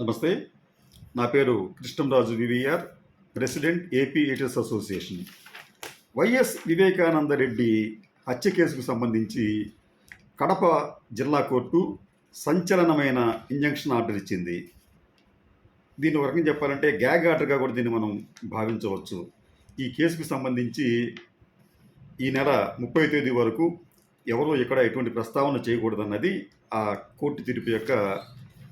నమస్తే. నా పేరు Krishnamraju VVR president AP editors association. YS Vivekananda Reddy హత్య కేసుకు సంబంధించి కడప జిల్లా కోర్టు సంచలనమైన ఇంజంక్షన్ ఆర్డర్ ఇచ్చింది. దీని ఒక రకంగా చెప్పాలంటే గ్యాగ్ ఆర్డర్గా కూడా దీన్ని మనం భావించవచ్చు. ఈ కేసుకు సంబంధించి ఈ నెల ముప్పై తేదీ వరకు ఎవరూ ఇక్కడ ఎటువంటి ప్రస్తావన చేయకూడదన్నది ఆ కోర్టు తీర్పు యొక్క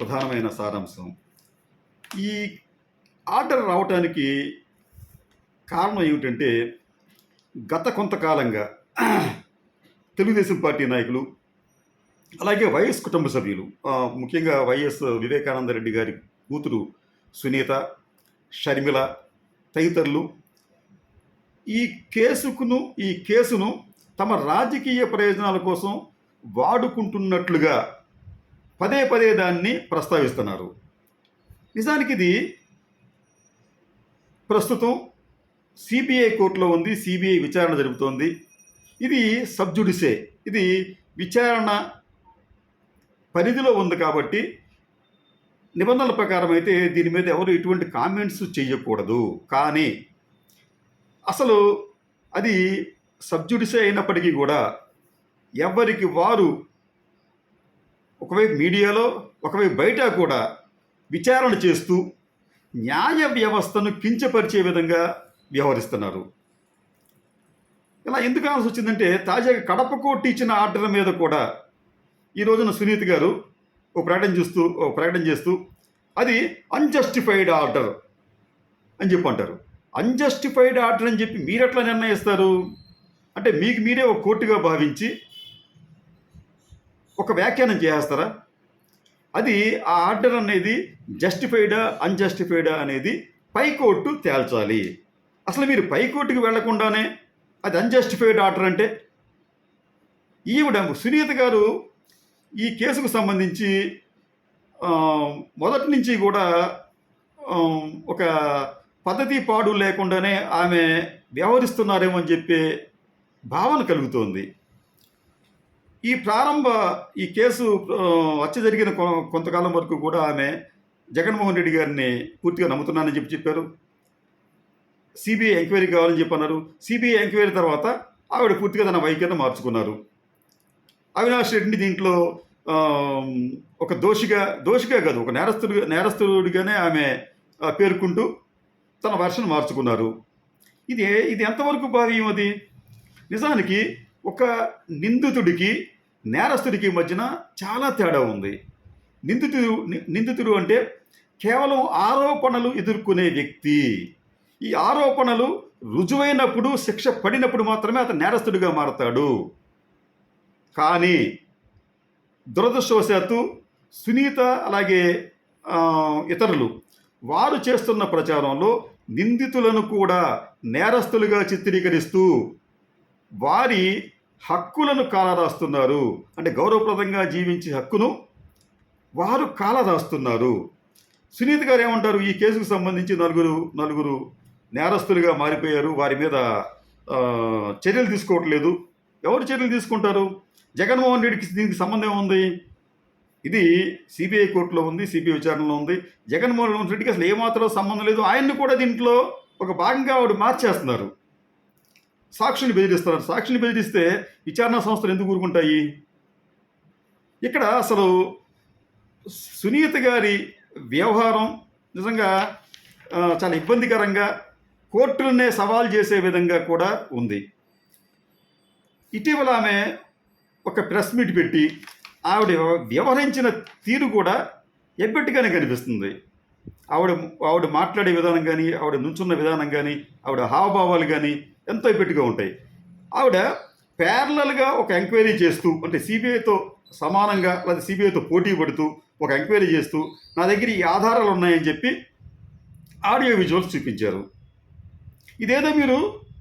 ప్రధానమైన సారాంశం. ఈ ఆర్డర్ రావటానికి కారణం ఏమిటంటే గత కొంతకాలంగా తెలుగుదేశం పార్టీ నాయకులు అలాగే వైఎస్ కుటుంబ సభ్యులు ముఖ్యంగా వైఎస్ వివేకానంద రెడ్డి గారి కూతురు సునీత షర్మిల తదితరులు ఈ కేసుకును ఈ కేసును తమ రాజకీయ ప్రయోజనాల కోసం వాడుకుంటున్నట్లుగా పదే పదే దాన్ని ప్రస్తావిస్తున్నారు. నిజానికి ఇది ప్రస్తుతం సిబిఐ కోర్టులో ఉంది సిబిఐ విచారణ జరుపుతోంది. ఇది సబ్జుడిసే ఇది విచారణ పరిధిలో ఉంది కాబట్టి నిబంధనల ప్రకారం అయితే దీని మీద ఎవరు ఎటువంటి కామెంట్స్ చేయకూడదు. కానీ అసలు అది సబ్జుడిసే అయినప్పటికీ కూడా ఎవరికి వారు ఒకవైపు మీడియాలో ఒకవైపు బయట కూడా విచారణ చేస్తూ న్యాయ వ్యవస్థను కించపరిచే విధంగా వ్యవహరిస్తున్నారు. ఇలా ఎందుకు కావాల్సి వచ్చిందంటే తాజాగా కడప కోర్టు ఇచ్చిన ఆర్డర్ మీద కూడా ఈ రోజున సునీత్ గారు ఓ ప్రకటన చూస్తూ ఓ ప్రకటన చేస్తూ అది అన్జస్టిఫైడ్ ఆర్డర్ అని చెప్పి అంటారు. అన్జస్టిఫైడ్ ఆర్డర్ అని చెప్పి మీరు ఎట్లా నిర్ణయిస్తారు? అంటే మీకు మీరే ఒక కోర్టుగా భావించి ఒక వ్యాఖ్యానం చేసేస్తారా? అది ఆ ఆర్డర్ అనేది జస్టిఫైడా అన్జస్టిఫైడా అనేది పైకోర్టు తేల్చాలి. అసలు మీరు పైకోర్టుకి వెళ్ళకుండానే అది అన్జస్టిఫైడ్ ఆర్డర్ అంటే? ఈవిడ సునీత గారు ఈ కేసుకు సంబంధించి మొదటి నుంచి కూడా ఒక పద్ధతి పాడు లేకుండానే ఆమె వ్యవహరిస్తున్నారేమో అని చెప్పే భావన కలుగుతోంది. ఈ ప్రారంభ ఈ కేసు వచ్చ జరిగిన కొ- కొంతకాలం వరకు కూడా ఆమె జగన్మోహన్ రెడ్డి గారిని పూర్తిగా నమ్ముతున్నానని చెప్పి చెప్పారు. సిబిఐ ఎంక్వైరీ కావాలని చెప్పి అన్నారు. సిబిఐ ఎంక్వైరీ తర్వాత ఆవిడ పూర్తిగా తన వైఖరిని మార్చుకున్నారు. అవినాష్ రెడ్డిని దీంట్లో ఒక దోషిగా దోషిగా కాదు ఒక నేరస్తుడు నేరస్తుడిగానే ఆమె పేర్కొంటూ తన వర్షను మార్చుకున్నారు. ఇది ఇది ఎంతవరకు భావ్యం అది? నిజానికి ఒక నిందితుడికి నేరస్తుడికి మధ్యన చాలా తేడా ఉంది. నిందితుడు నిందితుడు అంటే కేవలం ఆరోపణలు ఎదుర్కొనే వ్యక్తి. ఈ ఆరోపణలు రుజువైనప్పుడు శిక్ష పడినప్పుడు మాత్రమే అతను నేరస్తుడిగా మారతాడు. కానీ దురదృష్టవశాత్తు సునీత అలాగే ఇతరులు వారు చేస్తున్న ప్రచారంలో నిందితులను కూడా నేరస్తులుగా చిత్రీకరిస్తూ వారి హక్కులను కాలరాస్తున్నారు. అంటే గౌరవప్రదంగా జీవించే హక్కును వారు కాలరాస్తున్నారు. సునీత గారు ఏమంటారు? ఈ కేసుకు సంబంధించి నలుగురు నలుగురు నేరస్తులుగా మారిపోయారు. వారి మీద చర్యలు తీసుకోవట్లేదు. ఎవరు చర్యలు తీసుకుంటారు? జగన్మోహన్ రెడ్డికి దీనికి సంబంధం ఉంది ఇది సిబిఐ కోర్టులో ఉంది సిబిఐ విచారణలో ఉంది. జగన్మోహన్ రెడ్డికి అసలు ఏమాత్రం సంబంధం లేదు. ఆయన్ని కూడా దీంట్లో ఒక భాగంగా ఆవిడ మార్చేస్తున్నారు. సాక్షుల్ని బెదిరిస్తున్నారు సాక్షుల్ని బెదిరిస్తే విచారణ సంస్థలు ఎందుకు ఊరుకుంటాయి? ఇక్కడ అసలు సునీత గారి వ్యవహారం నిజంగా చాలా ఇబ్బందికరంగా కోర్టులనే సవాల్ చేసే విధంగా కూడా ఉంది. ఇటీవల ఆమె ఒక ప్రెస్ మీట్ పెట్టి ఆవిడ వ్యవహరించిన తీరు కూడా ఎబ్బెట్టుగానే కనిపిస్తుంది. ఆవిడ ఆవిడ మాట్లాడే విధానం కానీ ఆవిడ నుంచున్న విధానం కానీ ఆవిడ హావభావాలు కానీ ఎంతో ఎబ్బెట్టుగా ఉంటాయి. ఆవిడ ప్యారలల్గా ఒక ఎంక్వైరీ చేస్తూ అంటే సిబిఐతో సమానంగా లేదా సిబిఐతో పోటీ పడుతూ ఒక ఎంక్వైరీ చేస్తూ నా దగ్గర ఈ ఆధారాలు ఉన్నాయని చెప్పి ఆడియో విజువల్స్ చూపించారు. ఇదేదో మీరు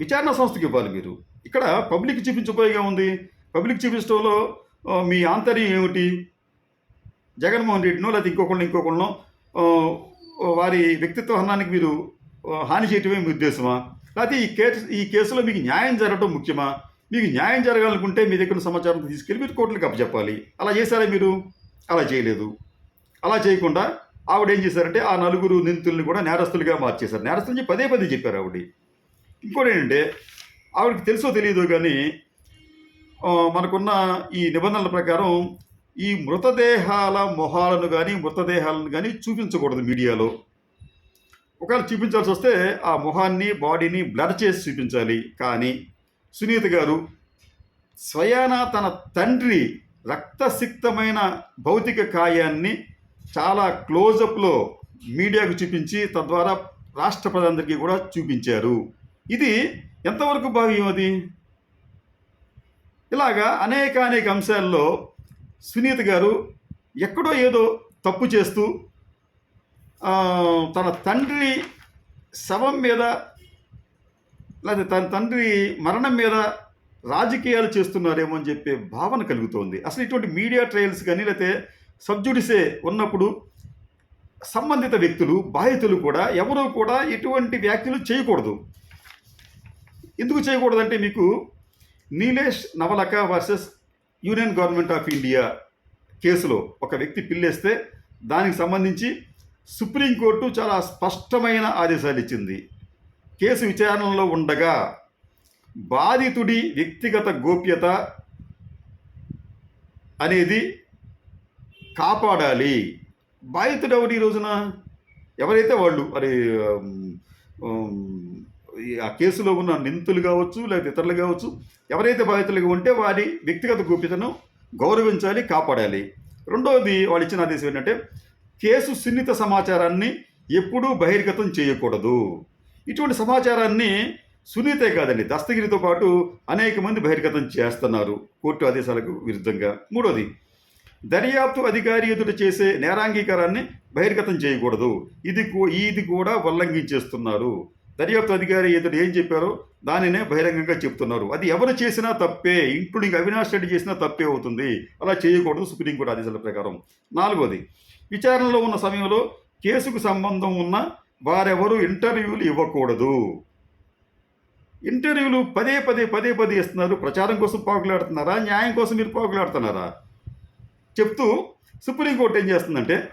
విచారణ సంస్థకి ఇవ్వాలి మీరు. ఇక్కడ పబ్లిక్ చూపించబోయేగా ఉంది. పబ్లిక్ చూపించడంలో మీ ఆంతర్యం ఏమిటి? జగన్మోహన్ రెడ్డినో లేకపోతే ఇంకొకళ్ళు ఇంకొకళ్ళనో వారి వ్యక్తిత్వ హనానికి మీరు హాని చేయటమే మీ ఉద్దేశమా? లేకపోతే ఈ కేసు ఈ కేసులో మీకు న్యాయం జరగడం ముఖ్యమా? మీకు న్యాయం జరగాలనుకుంటే మీ దగ్గర సమాచారం తీసుకెళ్ళి మీరు కోర్టులకు అప్పచెప్పాలి. అలా చేశారా మీరు? అలా చేయలేదు. అలా చేయకుండా ఆవిడ ఏం చేశారంటే ఆ నలుగురు నిందితుల్ని కూడా నేరస్తులుగా మార్చేశారు. నేరస్తులు పదే పదే చెప్పారు ఆవిడ. ఇంకోటి ఏంటంటే ఆవిడకి తెలుసో తెలియదో కానీ మనకున్న ఈ నిబంధనల ప్రకారం ఈ మృతదేహాల మొహాలను కానీ మృతదేహాలను కానీ చూపించకూడదు మీడియాలో. ఒకవేళ చూపించాల్సి వస్తే ఆ మొహాన్ని బాడీని బ్లర్ చేసి చూపించాలి. కానీ సునీత గారు స్వయాన తన తండ్రి రక్తసిక్తమైన భౌతిక కాయాన్ని చాలా క్లోజప్లో మీడియాకు చూపించి తద్వారా రాష్ట్ర ప్రజలందరికీ కూడా చూపించారు. ఇది ఎంతవరకు భావ్యం అది? ఇలాగా అనేక అనేక అంశాల్లో సునీత గారు ఎక్కడో ఏదో తప్పు చేస్తూ తన తండ్రి శవం మీద లేదా తన తండ్రి మరణం మీద రాజకీయాలు చేస్తున్నారేమో అని చెప్పే భావన కలుగుతోంది. అసలు ఇటువంటి మీడియా ట్రయల్స్ కానీ లేకపోతే సబ్జుడిసే ఉన్నప్పుడు సంబంధిత వ్యక్తులు బాధితులు కూడా ఎవరూ కూడా ఎటువంటి వ్యాఖ్యలు చేయకూడదు. ఎందుకు చేయకూడదంటే మీకు Nilesh Navalakha versus union government of India కేసులో ఒక వ్యక్తి పిల్లేస్తే దానికి సంబంధించి సుప్రీంకోర్టు చాలా స్పష్టమైన ఆదేశాలు ఇచ్చింది. కేసు విచారణలో ఉండగా బాధితుడి వ్యక్తిగత గోప్యత అనేది కాపాడాలి. బాధితుడు ఎవరు ఈ రోజున? ఎవరైతే వాళ్ళు? మరి ఆ కేసులో ఉన్న నిందితులు కావచ్చు లేకపోతే ఇతరులు కావచ్చు ఎవరైతే బాధితులుగా ఉంటే వారి వ్యక్తిగత గోప్యతను గౌరవించాలి కాపాడాలి. రెండవది వాళ్ళు ఇచ్చిన ఆదేశం ఏంటంటే కేసు సున్నిత సమాచారాన్ని ఎప్పుడూ బహిర్గతం చేయకూడదు. ఇటువంటి సమాచారాన్ని సునీతే కాదండి దస్తగిరితో పాటు అనేక మంది బహిర్గతం చేస్తున్నారు కోర్టు ఆదేశాలకు విరుద్ధంగా. మూడోది దర్యాప్తు అధికారి ఎదుట చేసే నేరాంగీకారాన్ని బహిర్గతం చేయకూడదు. ఇది కూ- ఇది కూడా ఉల్లంఘించేస్తున్నారు. దర్యాప్తు అధికారి ఎదుట ఏం చెప్పారో దానినే బహిరంగంగా చెప్తున్నారు అది ఎవరు చేసినా తప్పే ఇంక్లూడింగ్ అవినాష్ రెడ్డి చేసినా తప్పే అవుతుంది. అలా చేయకూడదు సుప్రీంకోర్టు ఆదేశాల ప్రకారం. నాలుగోది విచారణలో ఉన్న సమయంలో కేసుకు సంబంధం ఉన్న వారెవరు ఇంటర్వ్యూలు ఇవ్వకూడదు. ఇంటర్వ్యూలు పదే పదే పదే పదే ఇస్తున్నారు. ప్రచారం కోసం పాకులాడుతున్నారా? న్యాయం కోసం మీరు పాకులాడుతున్నారా? చెప్తూ సుప్రీంకోర్టు ఏం చేస్తుందంటే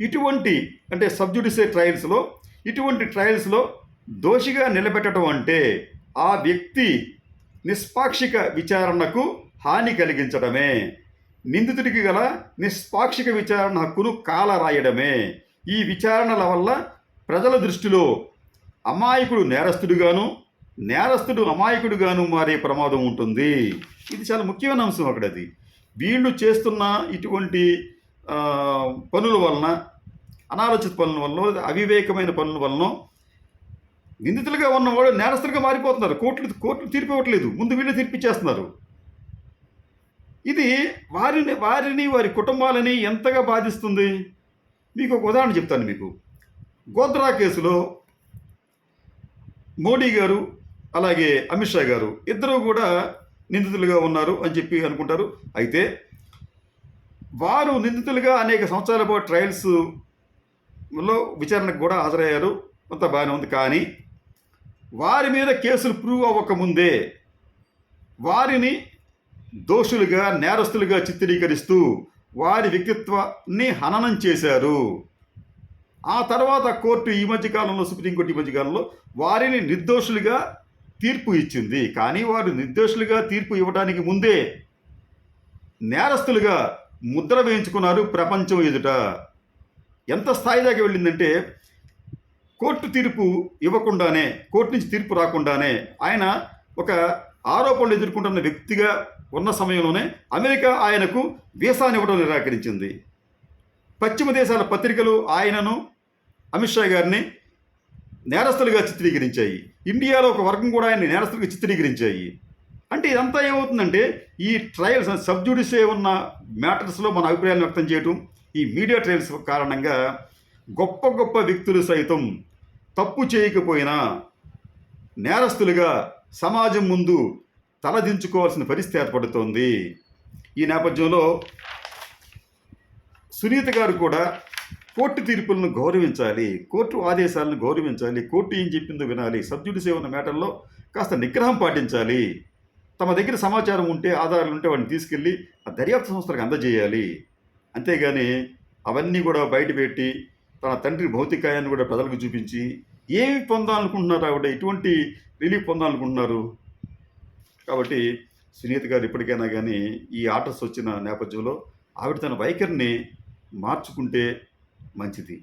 ఇటువంటి అంటే సబ్జుడిసే ట్రయల్స్లో ఇటువంటి ట్రయల్స్లో దోషిగా నిలబెట్టడం అంటే ఆ వ్యక్తి నిష్పాక్షిక విచారణకు హాని కలిగించడమే. నిందితుడికి గల నిష్పాక్షిక విచారణ హక్కును కాల రాయడమే ఈ విచారణల వల్ల ప్రజల దృష్టిలో అమాయకుడు నేరస్తుడుగాను నేరస్తుడు అమాయకుడుగాను మారే ప్రమాదం ఉంటుంది. ఇది చాలా ముఖ్యమైన అంశం అక్కడ అది వీళ్ళు చేస్తున్న ఇటువంటి పనుల వలన అనాలోచిత పనుల వలన అవివేకమైన పనుల వలన నిందితులుగా ఉన్నవాడు నేరస్తులుగా మారిపోతున్నారు. కోర్టులు కోర్టులు తీర్పు ఇవ్వట్లేదు. ముందు వీళ్ళు తీర్పిచ్చేస్తున్నారు ఇది వారిని వారిని వారి కుటుంబాలని ఎంతగా బాధిస్తుంది? మీకు ఒక ఉదాహరణ చెప్తాను మీకు. గోద్రా కేసులో మోడీ గారు అలాగే అమిత్ షా గారు ఇద్దరు కూడా నిందితులుగా ఉన్నారు అని చెప్పి అనుకుంటారు. అయితే వారు నిందితులుగా అనేక సంవత్సరాల పాటు ట్రయల్స్లో విచారణకు కూడా హాజరయ్యారు. కొంత బాగానే ఉంది. కానీ వారి మీద కేసులు ప్రూవ్ అవ్వకముందే వారిని దోషులుగా నేరస్తులుగా చిత్రీకరిస్తూ వారి వ్యక్తిత్వాన్ని హననం చేశారు. ఆ తర్వాత కోర్టు ఈ మధ్యకాలంలో సుప్రీంకోర్టు ఈ మధ్యకాలంలో వారిని నిర్దోషులుగా తీర్పు ఇచ్చింది. కానీ వారు నిర్దోషులుగా తీర్పు ఇవ్వడానికి ముందే నేరస్తులుగా ముద్ర వేయించుకున్నారు ప్రపంచం ఎదుట. ఎంత స్థాయి దాకా వెళ్ళిందంటే కోర్టు తీర్పు ఇవ్వకుండానే కోర్టు నుంచి తీర్పు రాకుండానే ఆయన ఒక ఆరోపణలు ఎదుర్కొంటున్న వ్యక్తిగా ఉన్న సమయంలోనే అమెరికా ఆయనకు వీసానివ్వడం నిరాకరించింది. పశ్చిమ దేశాల పత్రికలు ఆయనను అమిత్ షా గారిని నేరస్తులుగా చిత్రీకరించాయి. ఇండియాలో ఒక వర్గం కూడా ఆయన నేరస్తులుగా చిత్రీకరించాయి. అంటే ఇదంతా ఏమవుతుందంటే ఈ ట్రయల్స్ సబ్జుడిసే ఉన్న మ్యాటర్స్లో మన అభిప్రాయాలు వ్యక్తం చేయటం ఈ మీడియా ట్రయల్స్ కారణంగా గొప్ప గొప్ప వ్యక్తులు సైతం తప్పు చేయకపోయినా నేరస్తులుగా సమాజం ముందు తలదించుకోవాల్సిన పరిస్థితి ఏర్పడుతోంది. ఈ నేపథ్యంలో సునీత గారు కూడా కోర్టు తీర్పులను గౌరవించాలి కోర్టు ఆదేశాలను గౌరవించాలి కోర్టు ఏం చెప్పిందో వినాలి సబ్జుడిసే ఉన్న మ్యాటర్లో కాస్త నిగ్రహం పాటించాలి. తమ దగ్గర సమాచారం ఉంటే ఆధారాలు ఉంటే వాటిని తీసుకెళ్ళి ఆ దర్యాప్తు సంస్థలకు అందజేయాలి. అంతేగాని అవన్నీ కూడా బయటపెట్టి తన తండ్రి భౌతికాయాన్ని కూడా ప్రజలకు చూపించి ఏమి పొందాలనుకుంటున్నారు ఆవిడ? ఎటువంటి రిలీఫ్ పొందాలనుకుంటున్నారు? కాబట్టి సునీత గారు ఇప్పటికైనా కానీ ఈ ఆర్డర్స్ వచ్చిన నేపథ్యంలో ఆవిడ తన వైఖరిని మార్చుకుంటే మంచిది.